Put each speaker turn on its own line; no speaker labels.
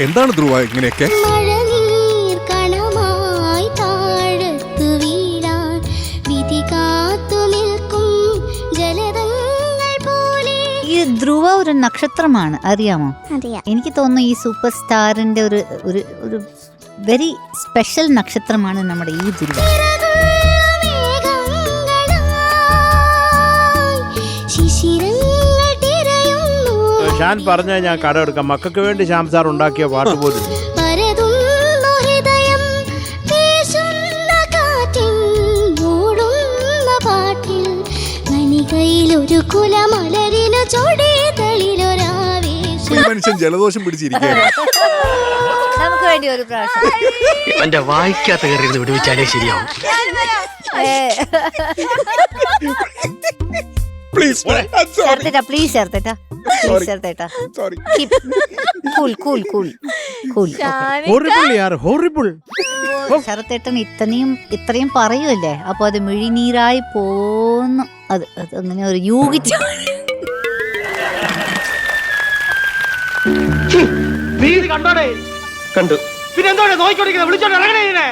എന്താണ് ധ്രുവ ഇങ്ങനെയൊക്കെ?
മഴനീർ കണമായി താഴത്തു വീഴാൻ വിധി കാത്തു നിൽക്കും ജലതങ്ങൾ പോലെ.
ഈ ധ്രുവ ഒരു നക്ഷത്രമാണ് അറിയാമോ?
അറിയാം.
എനിക്ക് തോന്നുന്നു ഈ സൂപ്പർ സ്റ്റാറിന്റെ ഒരു ഒരു ഒരു വെരി സ്പെഷ്യൽ നക്ഷത്രമാണ് നമ്മുടെ ഈ ധ്രുവ.
ഷാൻ പറഞ്ഞ ഞാൻ കട എടുക്കാം. മക്കൾക്ക് വേണ്ടി ശ്യാം സാർ ഉണ്ടാക്കിയ പാട്ട് പോലും.
പരതുന്നു ഹൃദയം വീശുന്ന കാറ്റിൻ മൂടുന്ന പാട്ടിൽ മണികയിലൊരു കുലമലരിനു ചൊടിതളിലൊരാവേശം
ഈ മനുഷ്യൻ ജലദോഷം പിടിച്ചിരിക്കുകയാണ്.
നമുക്ക് വേണ്ടി ഒരു പ്രാവശ്യം.
ഇവന്റെ വായിക്കാത്ത കയറി വിടുവിച്ചാലേ ശരിയാവും.
പ്ലീസ്
ചേർത്തിട്ടാ പ്ലീസ് ചേർത്തേട്ടാ please ചേർത്തേട്ടാ.
Sorry
cool cool cool cool
horrible Yar horrible
ശരത്തേട്ടൻ ഇത്രയും ഇത്രയും പറയുമല്ലേ അപ്പൊ അത് മിഴിനീരായി പോന്നു. അത് അത് അങ്ങനെ ഒരു
കണ്ടോടെ?
കണ്ടു.
പിന്നെ എന്തോടെ നോക്കിക്കൊണ്ടിരിക്കുന്നത് വിളിച്ചോണ്ട് ഇറങ്ങണേ ഇതിനെ.